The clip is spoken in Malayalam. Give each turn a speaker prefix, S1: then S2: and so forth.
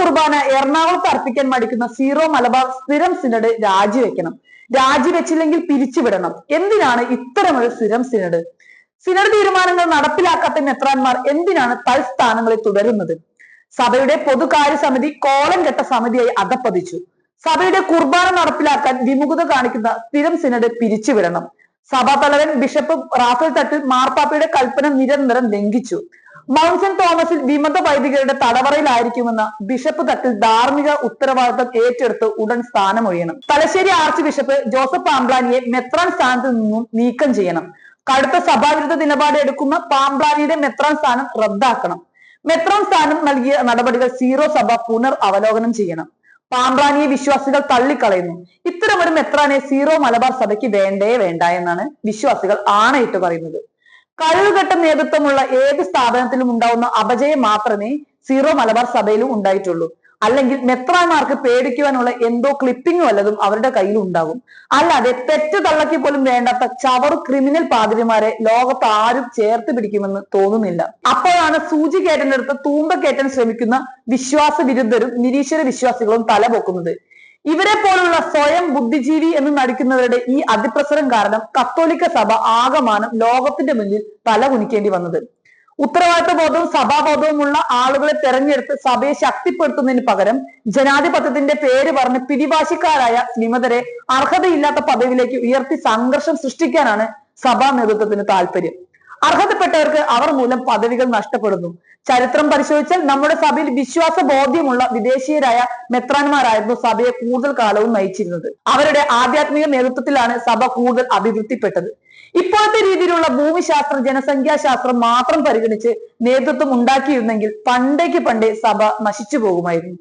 S1: കുർബാന എറണാകുളത്ത് അർപ്പിക്കാൻ മടിക്കുന്ന സീറോ മലബാർ സ്ഥിരം സിനഡ് രാജിവെക്കണം. രാജിവെച്ചില്ലെങ്കിൽ പിരിച്ചുവിടണം. എന്തിനാണ് ഇത്തരമൊരു സ്ഥിരം സിനഡ്? സിനഡ് തീരുമാനങ്ങൾ നടപ്പിലാക്കാത്ത മെത്രാന്മാർ എന്തിനാണ് തൽസ്ഥാനങ്ങളിൽ തുടരുന്നത്? സഭയുടെ പൊതുകാര്യ സമിതി കോലം കെട്ട സമിതിയായി അധപ്പതിച്ചു സഭയുടെ കുർബാന നടപ്പിലാക്കാൻ വിമുഖത കാണിക്കുന്ന സ്ഥിരം സിനഡ് പിരിച്ചുവിടണം. സഭാ തലവൻ ബിഷപ്പ് റാഫേൽ തട്ടിൽ മാർപ്പാപ്പയുടെ കൽപ്പന നിരന്തരം ലംഘിച്ചു. മൗണ്ട് തോമസിൽ വിമത വൈദികരുടെ തടവറയിലായിരിക്കുമെന്ന ബിഷപ്പ് തട്ടിൽ ധാർമ്മിക ഉത്തരവാദിത്തം ഏറ്റെടുത്ത് ഉടൻ സ്ഥാനമൊഴിയണം. തലശ്ശേരി ആർച്ച് ബിഷപ്പ് ജോസഫ് പാംബ്ലാനിയെ മെത്രാൻ സ്ഥാനത്ത് നിന്നും നീക്കം ചെയ്യണം. കടുത്ത സഭാവിരുദ്ധ നിലപാട് എടുക്കുന്ന പാംബ്ലാനിയുടെ മെത്രാൻ സ്ഥാനം റദ്ദാക്കണം. മെത്രാൻ സ്ഥാനം നൽകിയ നടപടികൾ സീറോ സഭ പുനർ അവലോകനം ചെയ്യണം. പാമ്പ്രാനിയെ വിശ്വാസികൾ തള്ളിക്കളയുന്നു. ഇത്തരമൊരു മെത്രാനെ സീറോ മലബാർ സഭയ്ക്ക് വേണ്ടേ വേണ്ട എന്നാണ് വിശ്വാസികൾ ആണയിട്ട് പറയുന്നത്. കഴിവുകെട്ട നേതൃത്വമുള്ള ഏത് സ്ഥാപനത്തിലും ഉണ്ടാവുന്ന അപജയം മാത്രമേ സീറോ മലബാർ സഭയിലും ഉണ്ടായിട്ടുള്ളൂ. അല്ലെങ്കിൽ മെത്രാന്മാർക്ക് പേടിക്കുവാനുള്ള എന്തോ ക്ലിപ്പിംഗ് വല്ലതും അവരുടെ കയ്യിൽ ഉണ്ടാകും. അല്ലാതെ തെറ്റ് തള്ളക്കി പോലും വേണ്ടാത്ത ചവർ ക്രിമിനൽ പാതിരിമാരെ ലോകത്ത് ആരും ചേർത്ത് പിടിക്കുമെന്ന് തോന്നുന്നില്ല. അപ്പോഴാണ് സൂചി കേട്ടനടുത്ത് തൂമ്പ കയറ്റാൻ ശ്രമിക്കുന്ന വിശ്വാസ വിരുദ്ധരും നിരീശ്വര വിശ്വാസികളും തലപൊക്കുന്നത്. ഇവരെ പോലുള്ള സ്വയം ബുദ്ധിജീവി എന്ന് നടിക്കുന്നവരുടെ ഈ അതിപ്രസരം കാരണം കത്തോലിക്ക സഭ ആകമാനം ലോകത്തിന്റെ മുന്നിൽ തല കുനിക്കേണ്ടി വന്നത്. ഉത്തരവാദിത്ത ബോധവും സഭാബോധവുമുള്ള ആളുകളെ തെരഞ്ഞെടുത്ത് സഭയെ ശക്തിപ്പെടുത്തുന്നതിന് പകരം ജനാധിപത്യത്തിന്റെ പേര് പറഞ്ഞ് പിടിവാശിക്കാരായ വിമതരെ അർഹതയില്ലാത്ത പദവിയിലേക്ക് ഉയർത്തി സംഘർഷം സൃഷ്ടിക്കാനാണ് സഭാ നേതൃത്വത്തിന് താല്പര്യം അർഹതപ്പെട്ടവർക്ക് അവർ മൂലം പദവികൾ നഷ്ടപ്പെടുന്നു. ചരിത്രം പരിശോധിച്ചാൽ നമ്മുടെ സഭയിൽ വിശ്വാസ ബോധ്യമുള്ള വിദേശീയരായ മെത്രാന്മാരായിരുന്നു സഭയെ കൂടുതൽ കാലവും നയിച്ചിരുന്നത്. അവരുടെ ആധ്യാത്മിക നേതൃത്വത്തിലാണ് സഭ കൂടുതൽ അഭിവൃദ്ധിപ്പെട്ടത്. ഇപ്പോഴത്തെ രീതിയിലുള്ള ഭൂമിശാസ്ത്രം ജനസംഖ്യാശാസ്ത്രം മാത്രം പരിഗണിച്ച് നേതൃത്വം ഉണ്ടാക്കിയിരുന്നെങ്കിൽ പണ്ടേക്ക് പണ്ടേ സഭ നശിച്ചു പോകുമായിരുന്നു.